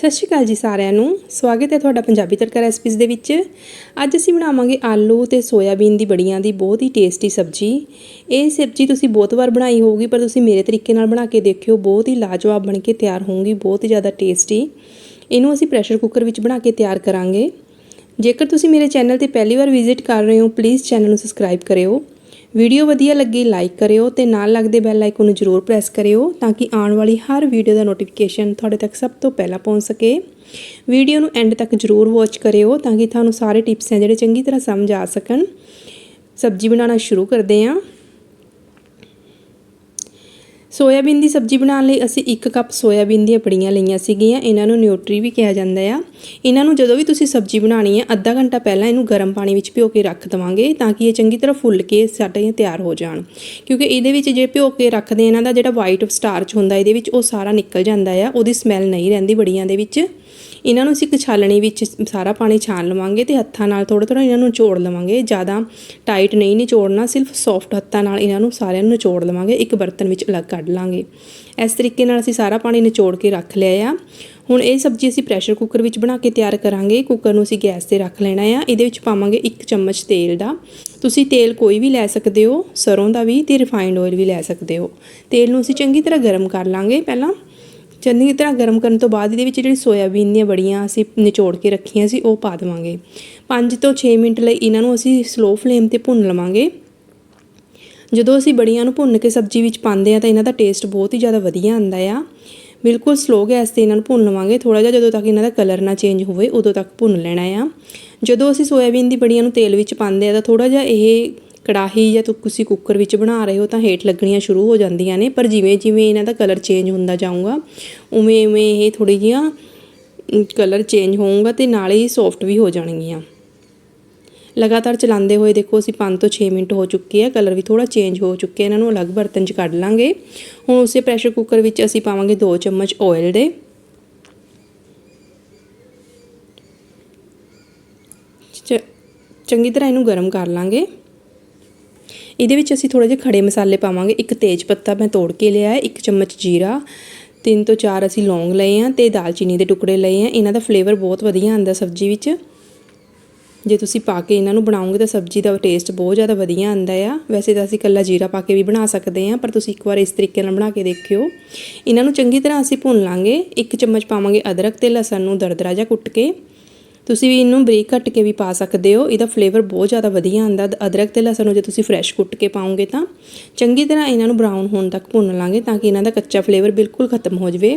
ਸਤਿ ਸ਼੍ਰੀ ਅਕਾਲ ਜੀ ਸਾਰਿਆਂ ਨੂੰ। ਸਵਾਗਤ ਹੈ ਤੁਹਾਡਾ ਪੰਜਾਬੀ ਤੜਕਾ ਰੈਸਪੀਜ਼ ਦੇ ਵਿੱਚ। ਅੱਜ ਅਸੀਂ ਬਣਾਵਾਂਗੇ ਆਲੂ ਤੇ ਸੋਇਆਬੀਨ ਦੀ ਬੜੀਆਂ ਦੀ ਬਹੁਤ ਹੀ ਟੇਸਟੀ ਸਬਜ਼ੀ। ਇਹ ਸਬਜ਼ੀ ਤੁਸੀਂ ਬਹੁਤ ਵਾਰ ਬਣਾਈ ਹੋਊਗੀ, ਪਰ ਤੁਸੀਂ ਮੇਰੇ ਤਰੀਕੇ ਨਾਲ ਬਣਾ ਕੇ ਦੇਖਿਓ, ਬਹੁਤ ਹੀ ਲਾਜਵਾਬ ਬਣ ਕੇ ਤਿਆਰ ਹੋਊਗੀ, ਬਹੁਤ ਹੀ ਜ਼ਿਆਦਾ ਟੇਸਟੀ ਇਹਨੂੰ ਅਸੀਂ ਪ੍ਰੈਸ਼ਰ ਕੁੱਕਰ ਵਿੱਚ ਬਣਾ ਕੇ ਤਿਆਰ ਕਰਾਂਗੇ। ਜੇਕਰ ਤੁਸੀਂ ਮੇਰੇ ਚੈਨਲ ਤੇ ਪਹਿਲੀ ਵਾਰ ਵਿਜ਼ਿਟ ਕਰ ਰਹੇ ਹੋ ਪਲੀਜ਼ ਚੈਨਲ ਨੂੰ ਸਬਸਕ੍ਰਾਈਬ ਕਰਿਓ। ਵੀਡੀਓ ਵਧੀਆ ਲੱਗੀ ਲਾਈਕ ਕਰਿਓ ਤੇ ਨਾਲ ਲੱਗਦੇ ਬੈਲ ਆਈਕਨ ਨੂੰ ਜ਼ਰੂਰ ਪ੍ਰੈਸ ਕਰਿਓ ਤਾਂ ਕਿ ਆਉਣ ਵਾਲੀ ਹਰ ਵੀਡੀਓ ਦਾ ਨੋਟੀਫਿਕੇਸ਼ਨ ਤੁਹਾਡੇ ਤੱਕ ਸਭ ਤੋਂ ਪਹਿਲਾਂ ਪਹੁੰਚ ਸਕੇ। ਵੀਡੀਓ ਨੂੰ ਐਂਡ ਤੱਕ ਜ਼ਰੂਰ ਵਾਚ ਕਰਿਓ ਤਾਂ ਕਿ ਤੁਹਾਨੂੰ ਸਾਰੇ ਟਿਪਸ ਹੈ ਜਿਹੜੇ ਚੰਗੀ ਤਰ੍ਹਾਂ ਸਮਝ ਆ ਸਕਣ। ਸਬਜ਼ੀ ਬਣਾਉਣਾ ਸ਼ੁਰੂ ਕਰਦੇ ਹਾਂ। ਸੋਇਆਬੀਨ ਦੀ ਸਬਜ਼ੀ ਬਣਾਉਣ ਲਈ ਅਸੀਂ 1 ਕੱਪ ਸੋਇਆਬੀਨ ਦੀਆਂ ਪੜੀਆਂ ਲਈਆਂ ਸੀਗੀਆਂ। ਇਹਨਾਂ ਨੂੰ ਨਿਊਟਰੀ ਵੀ ਕਿਹਾ ਜਾਂਦਾ ਆ। ਇਹਨਾਂ ਨੂੰ ਜਦੋਂ ਵੀ ਤੁਸੀਂ ਸਬਜ਼ੀ ਬਣਾਉਣੀ ਹੈ ਅੱਧਾ ਘੰਟਾ ਪਹਿਲਾਂ ਇਹਨੂੰ ਗਰਮ ਪਾਣੀ ਵਿੱਚ ਭਿਓ ਕੇ ਰੱਖ ਦਵਾਂਗੇ ਤਾਂ ਕਿ ਇਹ ਚੰਗੀ ਤਰ੍ਹਾਂ ਫੁੱਲ ਕੇ ਸਾਡੇ ਤਿਆਰ ਹੋ ਜਾਣ। ਕਿਉਂਕਿ ਇਹਦੇ ਵਿੱਚ ਜੇ ਭਿਓ ਕੇ ਰੱਖਦੇ ਇਹਨਾਂ ਦਾ ਜਿਹੜਾ ਵਾਈਟ ਸਟਾਰਚ ਹੁੰਦਾ, ਇਹਦੇ ਵਿੱਚ ਉਹ ਸਾਰਾ ਨਿਕਲ ਜਾਂਦਾ ਆ, ਉਹਦੀ ਸਮੈਲ ਨਹੀਂ ਰਹਿੰਦੀ ਬੜੀਆਂ ਦੇ ਵਿੱਚ। ਇਹਨਾਂ ਨੂੰ ਅਸੀਂ ਇੱਕ ਛਾਲਣੀ ਵਿੱਚ ਸਾਰਾ ਪਾਣੀ ਛਾਣ ਲਵਾਂਗੇ ਤੇ ਹੱਥਾਂ ਨਾਲ ਥੋੜਾ ਥੋੜਾ ਇਹਨਾਂ ਨੂੰ ਨਿਚੋੜ ਲਵਾਂਗੇ। ਜ਼ਿਆਦਾ ਟਾਈਟ ਨਹੀਂ ਨਿਚੋੜਨਾ ਸਿਰਫ ਸੌਫਟ ਹੱਥਾਂ ਨਾਲ ਇਹਨਾਂ ਨੂੰ ਸਾਰਿਆਂ ਨੂੰ ਨਿਚੋੜ ਲਵਾਂਗੇ, ਇੱਕ ਬਰਤਨ ਵਿੱਚ ਅਲੱਗ ਕੱਢ ਲਾਂਗੇ। ਇਸ ਤਰੀਕੇ ਨਾਲ ਅਸੀਂ ਸਾਰਾ ਪਾਣੀ ਨਿਚੋੜ ਕੇ ਰੱਖ ਲਿਆ ਆ। ਹੁਣ ਇਹ ਸਬਜ਼ੀ ਅਸੀਂ ਪ੍ਰੈਸ਼ਰ ਕੁੱਕਰ ਵਿੱਚ ਬਣਾ ਕੇ ਤਿਆਰ ਕਰਾਂਗੇ। ਕੁੱਕਰ ਨੂੰ ਅਸੀਂ ਗੈਸ ਤੇ ਰੱਖ ਲੈਣਾ ਆ। ਇਹਦੇ ਵਿੱਚ ਪਾਵਾਂਗੇ 1 ਚਮਚ ਤੇਲ ਦਾ। ਤੁਸੀਂ ਤੇਲ ਕੋਈ ਵੀ ਲੈ ਸਕਦੇ ਹੋ, ਸਰੋਂ ਦਾ ਵੀ ਤੇ ਰਿਫਾਈਨਡ ਆਇਲ ਵੀ ਲੈ ਸਕਦੇ ਹੋ। ਤੇਲ ਨੂੰ ਅਸੀਂ ਚੰਗੀ ਤਰ੍ਹਾਂ ਗਰਮ ਕਰ ਲਾਂਗੇ। ਪਹਿਲਾਂ ਚੰਗੀ ਤਰ੍ਹਾਂ ਗਰਮ ਕਰਨ ਤੋਂ ਬਾਅਦ ਇਹਦੇ ਵਿੱਚ ਜਿਹੜੀ ਸੋਇਆਬੀਨ ਦੀਆਂ ਬੜੀਆਂ ਅਸੀਂ ਨਿਚੋੜ ਕੇ ਰੱਖੀਆਂ ਸੀ, ਉਹ ਪਾ ਦੇਵਾਂਗੇ। 5 ਤੋਂ 6 ਮਿੰਟ ਲਈ ਇਹਨਾਂ ਨੂੰ ਅਸੀਂ ਸਲੋ ਫਲੇਮ ਤੇ ਭੁੰਨ ਲਵਾਂਗੇ। ਜਦੋਂ ਅਸੀਂ ਬੜੀਆਂ ਨੂੰ ਭੁੰਨ ਕੇ ਸਬਜ਼ੀ ਵਿੱਚ ਪਾਉਂਦੇ ਆ ਤਾਂ ਇਹਨਾਂ ਦਾ ਟੇਸਟ ਬਹੁਤ ਹੀ ਜ਼ਿਆਦਾ ਵਧੀਆ ਆਉਂਦਾ ਆ। ਬਿਲਕੁਲ ਸਲੋ ਗੈਸ ਤੇ ਇਹਨਾਂ ਨੂੰ ਭੁੰਨ ਲਵਾਂਗੇ। ਥੋੜਾ ਜਿਹਾ ਜਦੋਂ ਤੱਕ ਇਹਨਾਂ ਦਾ ਕਲਰ ਨਾ ਚੇਂਜ ਹੋਵੇ, ਉਦੋਂ ਤੱਕ ਭੁੰਨ ਲੈਣਾ ਆ। ਜਦੋਂ ਅਸੀਂ ਸੋਇਆਬੀਨ ਦੀ ਬੜੀਆਂ ਨੂੰ ਤੇਲ ਵਿੱਚ ਪਾਉਂਦੇ ਆ ਤਾਂ ਥੋੜਾ ਜਿਹਾ ਇਹ ਕੜਾਹੀ ਜਾਂ ਤੁਸੀਂ ਕੁੱਕਰ ਵਿੱਚ ਬਣਾ ਰਹੇ ਹੋ ਤਾਂ ਹੇਠ ਲੱਗਣੀਆਂ ਸ਼ੁਰੂ ਹੋ ਜਾਂਦੀਆਂ ਨੇ, ਪਰ ਜਿਵੇਂ ਜਿਵੇਂ ਇਹਨਾਂ ਦਾ ਕਲਰ ਚੇਂਜ ਹੁੰਦਾ ਜਾਊਗਾ, ਉਵੇਂ ਉਵੇਂ ਇਹ ਥੋੜੀ ਜਿਹੀਆਂ ਕਲਰ ਚੇਂਜ ਹੋਊਗਾ ਤੇ ਨਾਲੇ ਹੀ ਸੌਫਟ ਵੀ ਹੋ ਜਾਣਗੀਆਂ। ਲਗਾਤਾਰ ਚਲਾਉਂਦੇ ਹੋਏ ਦੇਖੋ ਅਸੀਂ 5 ਤੋਂ 6 ਮਿੰਟ ਹੋ ਚੁੱਕੇ ਆ ਕਲਰ ਵੀ ਥੋੜਾ ਚੇਂਜ ਹੋ ਚੁੱਕੇ ਇਹਨਾਂ ਨੂੰ ਅਲੱਗ ਬਰਤਨ 'ਚ ਕੱਢ ਲਾਂਗੇ। ਹੁਣ ਉਸੇ ਪ੍ਰੈਸ਼ਰ ਕੁੱਕਰ ਵਿੱਚ ਅਸੀਂ ਪਾਵਾਂਗੇ 2 ਚਮਚ ਆਇਲ ਦੇ। ਚੰਗੀ ਤਰ੍ਹਾਂ ਇਹਨੂੰ ਗਰਮ ਕਰ ਲਾਂਗੇ। ਇਹਦੇ ਵਿੱਚ ਅਸੀਂ ਥੋੜੇ ਜਿਹੇ ਖੜੇ ਮਸਾਲੇ ਪਾਵਾਂਗੇ। ਇੱਕ ਤੇਜ ਪੱਤਾ ਮੈਂ ਤੋੜ ਕੇ ਲਿਆ ਹੈ, ਇੱਕ ਚਮਚ ਜੀਰਾ, ਤਿੰਨ ਤੋਂ ਚਾਰ ਅਸੀਂ ਲੌਂਗ ਲਏ ਆ ਤੇ ਦਾਲਚੀਨੀ ਦੇ ਟੁਕੜੇ ਲਏ ਆ ਇਹਨਾਂ ਦਾ ਫਲੇਵਰ ਬਹੁਤ ਵਧੀਆ ਆਉਂਦਾ ਸਬਜ਼ੀ ਵਿੱਚ। ਜੇ ਤੁਸੀਂ ਪਾ ਕੇ ਇਹਨਾਂ ਨੂੰ ਬਣਾਓਗੇ ਤਾਂ ਸਬਜ਼ੀ ਦਾ ਟੇਸਟ ਬਹੁਤ ਜ਼ਿਆਦਾ ਵਧੀਆ ਆਉਂਦਾ ਆ। ਵੈਸੇ ਤਾਂ ਅਸੀਂ ਕੱਲਾ ਜੀਰਾ ਪਾ ਕੇ ਵੀ ਬਣਾ ਸਕਦੇ ਆ ਪਰ ਤੁਸੀਂ ਇੱਕ ਵਾਰ ਇਸ ਤਰੀਕੇ ਨਾਲ ਬਣਾ ਕੇ ਦੇਖਿਓ। ਇਹਨਾਂ ਨੂੰ ਚੰਗੀ ਤਰ੍ਹਾਂ ਅਸੀਂ ਭੁੰਨ ਲਾਂਗੇ। ਇੱਕ ਚਮਚ ਪਾਵਾਂਗੇ ਅਦਰਕ ਤੇ ਲਸਣ ਨੂੰ ਦਰਦਰਾ ਜਿਹਾ ਕੁੱਟ ਕੇ। ਤੁਸੀਂ ਵੀ ਇਹਨੂੰ ਬਰੀਕ ਕੱਟ ਕੇ ਵੀ ਪਾ ਸਕਦੇ ਹੋ। ਇਹਦਾ ਫਲੇਵਰ ਬਹੁਤ ਜ਼ਿਆਦਾ ਵਧੀਆ ਆਉਂਦਾ। ਅਦਰਕ ਤੇ ਲਸਣ ਨੂੰ ਜੇ ਤੁਸੀਂ ਫਰੈਸ਼ ਕੁੱਟ ਕੇ ਪਾਉਂਗੇ ਤਾਂ ਚੰਗੀ ਤਰ੍ਹਾਂ ਇਹਨਾਂ ਨੂੰ ਬਰਾਊਨ ਹੋਣ ਤੱਕ ਭੁੰਨ ਲਾਂਗੇ ਤਾਂ ਕਿ ਇਹਨਾਂ ਦਾ ਕੱਚਾ ਫਲੇਵਰ ਬਿਲਕੁਲ ਖਤਮ ਹੋ ਜਾਵੇ।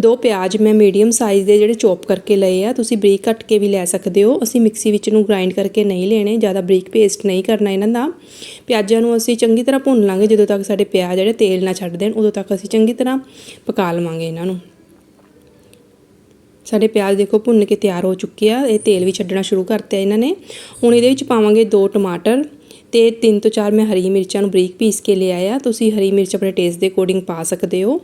ਦੋ ਪਿਆਜ਼ ਮੈਂ ਮੀਡੀਅਮ ਸਾਈਜ਼ ਦੇ ਜਿਹੜੇ ਚੌਪ ਕਰਕੇ ਲਏ ਆ, ਤੁਸੀਂ ਬਰੀਕ ਕੱਟ ਕੇ ਵੀ ਲੈ ਸਕਦੇ ਹੋ। ਅਸੀਂ ਮਿਕਸੀ ਵਿੱਚ ਨੂੰ ਗ੍ਰਾਈਂਡ ਕਰਕੇ ਨਹੀਂ ਲੈਣੇ, ਜ਼ਿਆਦਾ ਬਰੀਕ ਪੇਸਟ ਨਹੀਂ ਕਰਨਾ ਇਹਨਾਂ ਦਾ। ਪਿਆਜ਼ਾਂ ਨੂੰ ਅਸੀਂ ਚੰਗੀ ਤਰ੍ਹਾਂ ਭੁੰਨ ਲਾਂਗੇ। ਜਦੋਂ ਤੱਕ ਸਾਡੇ ਪਿਆਜ਼ ਜਿਹੜੇ ਤੇਲ ਨਾ ਛੱਡ ਦੇਣ, ਉਦੋਂ ਤੱਕ ਅਸੀਂ ਚੰਗੀ ਤਰ੍ਹਾਂ ਪਕਾ ਲਵਾਂਗੇ ਇਹਨਾਂ ਨੂੰ। ਸਾਡੇ ਪਿਆਜ਼ ਦੇਖੋ ਭੁੰਨ ਕੇ ਤਿਆਰ ਹੋ ਚੁੱਕੇ ਆ, ਇਹ ਤੇਲ ਵੀ ਛੱਡਣਾ ਸ਼ੁਰੂ ਕਰਤਾ ਇਹਨਾਂ ਨੇ। ਹੁਣ ਇਹਦੇ ਵਿੱਚ ਪਾਵਾਂਗੇ ਦੋ ਟਮਾਟਰ ਤੇ ਤਿੰਨ ਤੋਂ ਚਾਰ ਮੈਂ ਹਰੀ ਮਿਰਚਾਂ ਨੂੰ ਬਰੀਕ ਪੀਸ ਕੇ ਲਿਆਇਆ ਤੁਸੀਂ ਹਰੀ ਮਿਰਚ ਆਪਣੇ ਟੇਸਟ ਦੇ ਅਕੋਰਡਿੰਗ ਪਾ ਸਕਦੇ ਹੋ।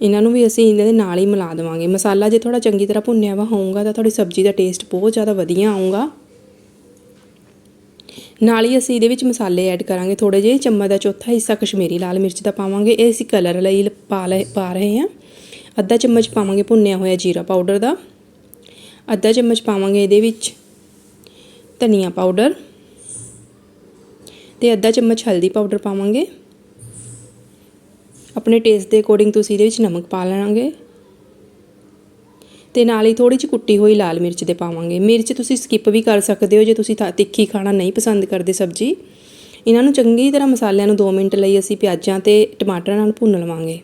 ਇਹਨਾਂ ਨੂੰ ਵੀ ਅਸੀਂ ਇਹਨਾਂ ਦੇ ਨਾਲ ਹੀ ਮਿਲਾ ਦੇਵਾਂਗੇ। ਮਸਾਲਾ ਜੇ ਥੋੜਾ ਚੰਗੀ ਤਰ੍ਹਾਂ ਭੁੰਨਿਆ ਵਾ ਹੋਊਗਾ ਤਾਂ ਤੁਹਾਡੀ ਸਬਜ਼ੀ ਦਾ ਟੇਸਟ ਬਹੁਤ ਜ਼ਿਆਦਾ ਵਧੀਆ ਆਊਗਾ। ਨਾਲ ਹੀ ਅਸੀਂ ਇਹਦੇ ਵਿੱਚ ਮਸਾਲੇ ਐਡ ਕਰਾਂਗੇ। ਥੋੜੇ ਜਿਹੇ ਚਮਚ ਦਾ ਚੌਥਾ ਹਿੱਸਾ ਕਸ਼ਮੀਰੀ ਲਾਲ ਮਿਰਚ ਦਾ ਪਾਵਾਂਗੇ। ਇਹ ਅਸੀਂ ਕਲਰ ਲਈ ਪਾ ਪਾ ਰਹੇ ਹਾਂ। ਅੱਧਾ ਚਮਚ ਪਾਵਾਂਗੇ ਭੁੰਨਿਆ ਹੋਇਆ ਜੀਰਾ ਪਾਊਡਰ ਦਾ। ਅੱਧਾ ਚਮਚ ਪਾਵਾਂਗੇ ਇਹਦੇ ਵਿੱਚ ਧਨੀਆ ਪਾਊਡਰ ਤੇ ਅੱਧਾ ਚਮਚ ਹਲਦੀ ਪਾਊਡਰ ਪਾਵਾਂਗੇ। ਆਪਣੇ ਟੇਸਟ ਦੇ ਅਕੋਰਡਿੰਗ ਤੁਸੀਂ ਇਹਦੇ ਵਿੱਚ ਨਮਕ ਪਾ ਲੈਣਾਗੇ। ਤੇ ਨਾਲ ਹੀ ਥੋੜੀ ਜਿਹੀ ਕੁੱਟੀ ਹੋਈ ਲਾਲ ਮਿਰਚ ਦੇ ਪਾਵਾਂਗੇ। ਮਿਰਚ ਤੁਸੀਂ ਸਕਿਪ ਵੀ ਕਰ ਸਕਦੇ ਹੋ ਜੇ ਤੁਸੀਂ ਤਿੱਖੀ ਖਾਣਾ ਨਹੀਂ ਪਸੰਦ ਕਰਦੇ ਸਬਜ਼ੀ। ਇਹਨਾਂ ਨੂੰ ਚੰਗੀ ਤਰ੍ਹਾਂ ਮਸਾਲਿਆਂ ਨੂੰ 2 ਮਿੰਟ ਲਈ ਅਸੀਂ ਪਿਆਜ਼ਾਂ ਤੇ ਟਮਾਟਰਾਂ ਨਾਲ ਭੁੰਨ ਲਵਾਂਗੇ।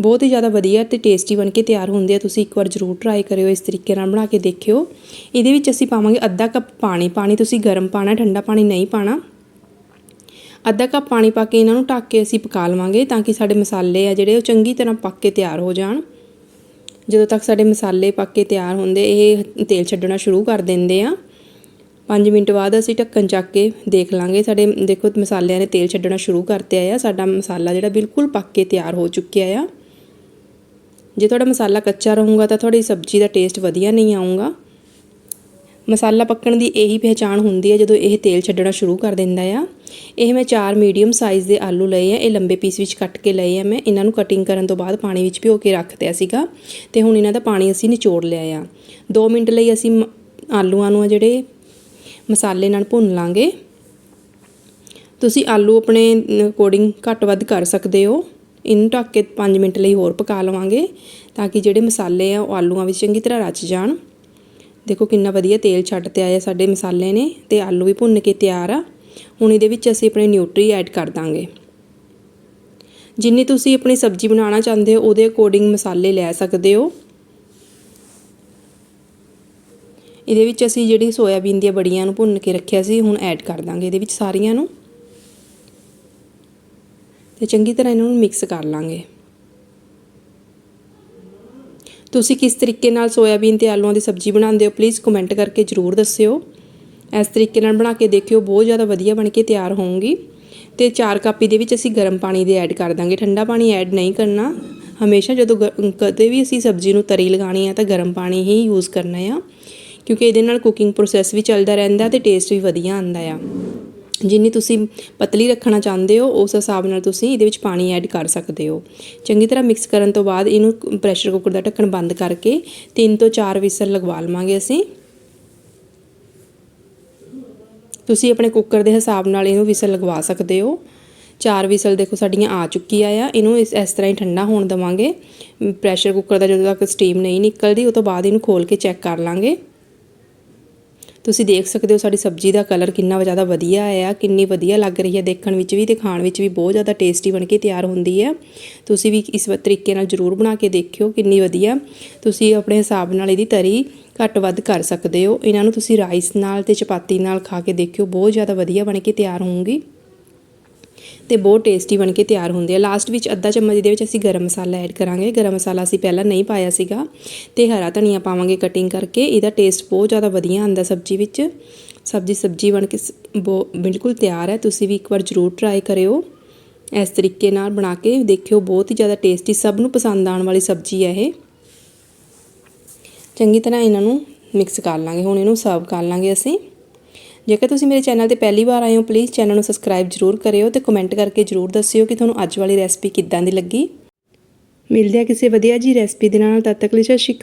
ਬਹੁਤ ਹੀ ਜ਼ਿਆਦਾ ਵਧੀਆ ਤੇ ਟੇਸਟੀ ਬਣ ਕੇ ਤਿਆਰ ਹੁੰਦੇ ਆ। ਤੁਸੀਂ ਇੱਕ ਵਾਰ ਜ਼ਰੂਰ ਟਰਾਈ ਕਰਿਓ, ਇਸ ਤਰੀਕੇ ਨਾਲ ਬਣਾ ਕੇ ਦੇਖਿਓ। ਇਹਦੇ ਵਿੱਚ ਅਸੀਂ ਪਾਵਾਂਗੇ ਅੱਧਾ ਕੱਪ ਪਾਣੀ। ਪਾਣੀ ਤੁਸੀਂ ਗਰਮ ਪਾਣਾ, ਠੰਡਾ ਪਾਣੀ ਨਹੀਂ ਪਾਣਾ। ਅੱਧਾ ਕੱਪ ਪਾਣੀ ਪਾ ਕੇ ਇਹਨਾਂ ਨੂੰ ਢੱਕ ਕੇ ਅਸੀਂ ਪਕਾ ਲਵਾਂਗੇ ਤਾਂ ਕਿ ਸਾਡੇ ਮਸਾਲੇ ਆ ਜਿਹੜੇ, ਉਹ ਚੰਗੀ ਤਰ੍ਹਾਂ ਪੱਕ ਕੇ ਤਿਆਰ ਹੋ ਜਾਣ। ਜਦੋਂ ਤੱਕ ਸਾਡੇ ਮਸਾਲੇ ਪੱਕ ਕੇ ਤਿਆਰ ਹੁੰਦੇ, ਇਹ ਤੇਲ ਛੱਡਣਾ ਸ਼ੁਰੂ ਕਰ ਦਿੰਦੇ ਆ। 5 ਮਿੰਟ ਬਾਅਦ ਅਸੀਂ ਢੱਕਣ ਚੱਕ ਕੇ ਦੇਖ ਲਾਂਗੇ। ਸਾਡੇ ਦੇਖੋ ਮਸਾਲਿਆਂ ਨੇ ਤੇਲ ਛੱਡਣਾ ਸ਼ੁਰੂ ਕਰਤੇ ਆ। ਸਾਡਾ ਮਸਾਲਾ ਜਿਹੜਾ ਬਿਲਕੁਲ ਪੱਕ ਕੇ ਤਿਆਰ ਹੋ ਚੁੱਕਿਆ ਆ। ਜੇ ਤੁਹਾਡਾ ਮਸਾਲਾ ਕੱਚਾ ਰਹੂਗਾ ਤਾਂ ਤੁਹਾਡੀ ਸਬਜ਼ੀ ਦਾ ਟੇਸਟ ਵਧੀਆ ਨਹੀਂ ਆਊਗਾ। ਮਸਾਲਾ ਪੱਕਣ ਦੀ ਇਹੀ ਪਹਿਚਾਣ ਹੁੰਦੀ ਹੈ ਜਦੋਂ ਇਹ ਤੇਲ ਛੱਡਣਾ ਸ਼ੁਰੂ ਕਰ ਦਿੰਦਾ ਆ। ਇਹ ਮੈਂ ਚਾਰ ਮੀਡੀਅਮ ਸਾਈਜ਼ ਦੇ ਆਲੂ ਲਏ ਆ, ਇਹ ਲੰਬੇ ਪੀਸ ਵਿੱਚ ਕੱਟ ਕੇ ਲਏ ਆ ਮੈਂ। ਇਹਨਾਂ ਨੂੰ ਕਟਿੰਗ ਕਰਨ ਤੋਂ ਬਾਅਦ ਪਾਣੀ ਵਿੱਚ ਭਿਓ ਕੇ ਰੱਖ ਦਿਆ ਸੀਗਾ ਤੇ ਹੁਣ ਇਹਨਾਂ ਦਾ ਪਾਣੀ ਅਸੀਂ ਨਿਚੋੜ ਲਿਆ ਆ। 2 ਮਿੰਟ ਲਈ ਅਸੀਂ ਮ- ਆਲੂਆਂ ਨੂੰ ਆ ਜਿਹੜੇ ਮਸਾਲੇ ਨਾਲ ਭੁੰਨ ਲਾਂਗੇ। ਤੁਸੀਂ ਆਲੂ ਆਪਣੇ ਅਕੋਰਡਿੰਗ ਘੱਟ ਵੱਧ ਕਰ ਸਕਦੇ ਹੋ। ਇਹਨੂੰ ਢੱਕ ਕੇ 5 ਮਿੰਟ ਲਈ ਹੋਰ ਪਕਾ ਲਵਾਂਗੇ ਤਾਂ ਕਿ ਜਿਹੜੇ ਮਸਾਲੇ ਆ ਉਹ ਆਲੂਆਂ ਵਿੱਚ ਚੰਗੀ ਤਰ੍ਹਾਂ ਰਚ ਜਾਣ। ਦੇਖੋ ਕਿੰਨਾ ਵਧੀਆ ਤੇਲ ਛੱਡ ਤੇ ਆਇਆ ਸਾਡੇ ਮਸਾਲੇ ਨੇ ਤੇ ਆਲੂ ਵੀ ਭੁੰਨ ਕੇ ਤਿਆਰ ਆ। ਹੁਣ ਇਹਦੇ ਵਿੱਚ ਅਸੀਂ ਆਪਣੇ ਨਿਊਟਰੀ ਐਡ ਕਰ ਦਾਂਗੇ। ਜਿੰਨੀ ਤੁਸੀਂ ਆਪਣੀ ਸਬਜ਼ੀ ਬਣਾਉਣਾ ਚਾਹੁੰਦੇ ਹੋ ਉਹਦੇ ਅਕੋਰਡਿੰਗ ਮਸਾਲੇ ਲੈ ਸਕਦੇ ਹੋ। ਇਹਦੇ ਵਿੱਚ ਅਸੀਂ ਜਿਹੜੀ ਸੋਇਆਬੀਨ ਦੀਆਂ ਬੜੀਆਂ ਨੂੰ ਭੁੰਨ ਕੇ ਰੱਖਿਆ ਸੀ, ਹੁਣ ਐਡ ਕਰ ਦਾਂਗੇ ਇਹਦੇ ਵਿੱਚ ਸਾਰੀਆਂ ਨੂੰ। ਤੇ ਚੰਗੀ ਤਰ੍ਹਾਂ ਇਹਨਾਂ ਨੂੰ ਮਿਕਸ ਕਰ ਲਾਂਗੇ। ਤੁਸੀਂ ਕਿਸ ਤਰੀਕੇ ਨਾਲ ਸੋਇਆਬੀਨ ਤੇ ਆਲੂਆਂ ਦੀ ਸਬਜ਼ੀ ਬਣਾਉਂਦੇ ਹੋ ਪਲੀਜ਼ ਕਮੈਂਟ ਕਰਕੇ ਜ਼ਰੂਰ ਦੱਸਿਓ। ਇਸ ਤਰੀਕੇ ਨਾਲ ਬਣਾ ਕੇ ਦੇਖਿਓ, ਬਹੁਤ ਜ਼ਿਆਦਾ ਵਧੀਆ ਬਣ ਕੇ ਤਿਆਰ ਹੋਊਗੀ। ਤੇ 4 ਕੱਪ ਦੇ ਵਿੱਚ ਅਸੀਂ ਗਰਮ ਪਾਣੀ ਦੇ ਐਡ ਕਰ ਦਾਂਗੇ। ਠੰਡਾ ਪਾਣੀ ਐਡ ਨਹੀਂ ਕਰਨਾ। ਹਮੇਸ਼ਾ ਜਦੋਂ ਗ- ਕਦੇ ਵੀ ਅਸੀਂ ਸਬਜ਼ੀ ਨੂੰ ਤਰੀ ਲਗਾਣੀ ਹੈ ਤਾਂ ਗਰਮ ਪਾਣੀ ਹੀ ਯੂਜ਼ ਕਰਨਾ ਆ। ਕਿਉਂਕਿ ਇਹਦੇ ਨਾਲ ਕੁਕਿੰਗ ਪ੍ਰੋਸੈਸ ਵੀ ਚੱਲਦਾ ਰਹਿੰਦਾ ਤੇ ਟੇਸਟ ਵੀ ਵਧੀਆ ਆਉਂਦਾ ਆ। ਜਿੰਨੀ ਤੁਸੀਂ ਪਤਲੀ ਰੱਖਣਾ ਚਾਹੁੰਦੇ ਹੋ, ਉਸ ਹਿਸਾਬ ਨਾਲ ਤੁਸੀਂ ਇਹਦੇ ਵਿੱਚ ਪਾਣੀ ਐਡ ਕਰ ਸਕਦੇ ਹੋ। ਚੰਗੀ ਤਰ੍ਹਾਂ ਮਿਕਸ ਕਰਨ ਤੋਂ ਬਾਅਦ ਇਹਨੂੰ ਪ੍ਰੈਸ਼ਰ ਕੁੱਕਰ ਦਾ ਢੱਕਣ ਬੰਦ ਕਰਕੇ 3 ਤੋਂ 4 ਵਿਸਲ ਲਗਵਾ ਲਵਾਂਗੇ ਅਸੀਂ। ਤੁਸੀਂ ਆਪਣੇ ਕੁੱਕਰ ਦੇ ਹਿਸਾਬ ਨਾਲ ਇਹਨੂੰ ਵਿਸਲ ਲਗਵਾ ਸਕਦੇ ਹੋ। ਚਾਰ ਵਿਸਲ ਦੇਖੋ ਸਾਡੀਆਂ ਆ ਚੁੱਕੀਆਂ ਆ ਇਹਨੂੰ ਇਸ ਇਸ ਤਰ੍ਹਾਂ ਹੀ ਠੰਡਾ ਹੋਣ ਦਵਾਂਗੇ। ਪ੍ਰੈਸ਼ਰ ਕੁੱਕਰ ਦਾ ਜਦੋਂ ਤੱਕ ਸਟੀਮ ਨਹੀਂ ਨਿਕਲਦੀ, ਉਹ ਤੋਂ ਬਾਅਦ ਇਹਨੂੰ ਖੋਲ ਕੇ ਚੈੱਕ ਕਰ ਲਾਂਗੇ। ਤੁਸੀਂ ਦੇਖ ਸਕਦੇ ਹੋ ਸਾਡੀ ਸਬਜ਼ੀ ਦਾ ਕਲਰ ਕਿੰਨਾ ਜ਼ਿਆਦਾ ਵਧੀਆ ਆਇਆ, ਕਿੰਨੀ ਵਧੀਆ ਲੱਗ ਰਹੀ ਹੈ। ਦੇਖਣ ਵਿੱਚ ਵੀ ਤੇ ਖਾਣ ਵਿੱਚ ਵੀ ਬਹੁਤ ਜ਼ਿਆਦਾ ਟੇਸਟੀ ਬਣ ਕੇ ਤਿਆਰ ਹੁੰਦੀ ਹੈ। ਤੁਸੀਂ ਵੀ ਇਸ ਤਰੀਕੇ ਨਾਲ ਜ਼ਰੂਰ ਬਣਾ ਕੇ ਦੇਖਿਓ, ਕਿੰਨੀ ਵਧੀਆ। ਤੁਸੀਂ ਆਪਣੇ ਹਿਸਾਬ ਨਾਲ ਇਹਦੀ ਤਰੀ ਘੱਟ ਵੱਧ ਕਰ ਸਕਦੇ ਹੋ। ਇਹਨਾਂ ਨੂੰ ਤੁਸੀਂ ਰਾਈਸ ਨਾਲ ਤੇ ਚਪਾਤੀ ਨਾਲ ਖਾ ਕੇ ਦੇਖਿਓ, ਬਹੁਤ ਜ਼ਿਆਦਾ ਵਧੀਆ ਬਣ ਕੇ ਤਿਆਰ ਹੋਊਗੀ। ਤੇ ਬਹੁਤ ਟੇਸਟੀ ਬਣ ਕੇ ਤਿਆਰ ਹੁੰਦੇ ਆ। ਲਾਸਟ ਵਿੱਚ ਅੱਧਾ ਚਮਚ ਦੇ ਵਿੱਚ ਅਸੀਂ ਗਰਮ ਮਸਾਲਾ ਐਡ ਕਰਾਂਗੇ। ਗਰਮ ਮਸਾਲਾ ਅਸੀਂ ਪਹਿਲਾਂ ਨਹੀਂ ਪਾਇਆ ਸੀਗਾ ਤੇ ਹਰਾ ਧਨੀਆ ਪਾਵਾਂਗੇ ਕਟਿੰਗ ਕਰਕੇ। ਇਹਦਾ ਟੇਸਟ ਬਹੁਤ ਜ਼ਿਆਦਾ ਵਧੀਆ ਆਉਂਦਾ ਸਬਜ਼ੀ ਵਿੱਚ। ਸਬਜ਼ੀ ਸਬਜ਼ੀ ਬਣ ਕੇ ਸ- ਬਹੁ ਬਿਲਕੁਲ ਤਿਆਰ ਹੈ। ਤੁਸੀਂ ਵੀ ਇੱਕ ਵਾਰ ਜ਼ਰੂਰ ਟਰਾਈ ਕਰਿਓ। ਇਸ ਤਰੀਕੇ ਨਾਲ ਬਣਾ ਕੇ ਦੇਖਿਓ। ਬਹੁਤ ਹੀ ਜ਼ਿਆਦਾ ਟੇਸਟੀ ਸਭ ਨੂੰ ਪਸੰਦ ਆਉਣ ਵਾਲੀ ਸਬਜ਼ੀ ਹੈ ਇਹ। ਚੰਗੀ ਤਰ੍ਹਾਂ ਇਹਨਾਂ ਨੂੰ ਮਿਕਸ ਕਰ ਲਾਂਗੇ। ਹੁਣ ਇਹਨੂੰ ਸਰਵ ਕਰ ਲਾਂਗੇ ਅਸੀਂ। ਜੇਕਰ ਤੁਸੀਂ ਮੇਰੇ ਚੈਨਲ ਤੇ ਪਹਿਲੀ ਵਾਰ ਆਏ ਹੋ ਪਲੀਜ਼ ਚੈਨਲ ਨੂੰ ਸਬਸਕ੍ਰਾਈਬ ਜ਼ਰੂਰ ਕਰਿਓ ਤੇ ਕਮੈਂਟ ਕਰਕੇ ਜ਼ਰੂਰ ਦੱਸਿਓ ਕਿ ਤੁਹਾਨੂੰ ਅੱਜ ਵਾਲੀ ਰੈਸਪੀ ਕਿੱਦਾਂ ਦੀ ਲੱਗੀ। ਮਿਲਦੇ ਆ ਕਿਸੇ ਵਧੀਆ ਜੀ ਰੈਸਪੀ ਦੇ ਨਾਲ, ਤਦ ਤੱਕ ਲਈ ਸਤਿ ਸ਼੍ਰੀ ਅਕਾਲ।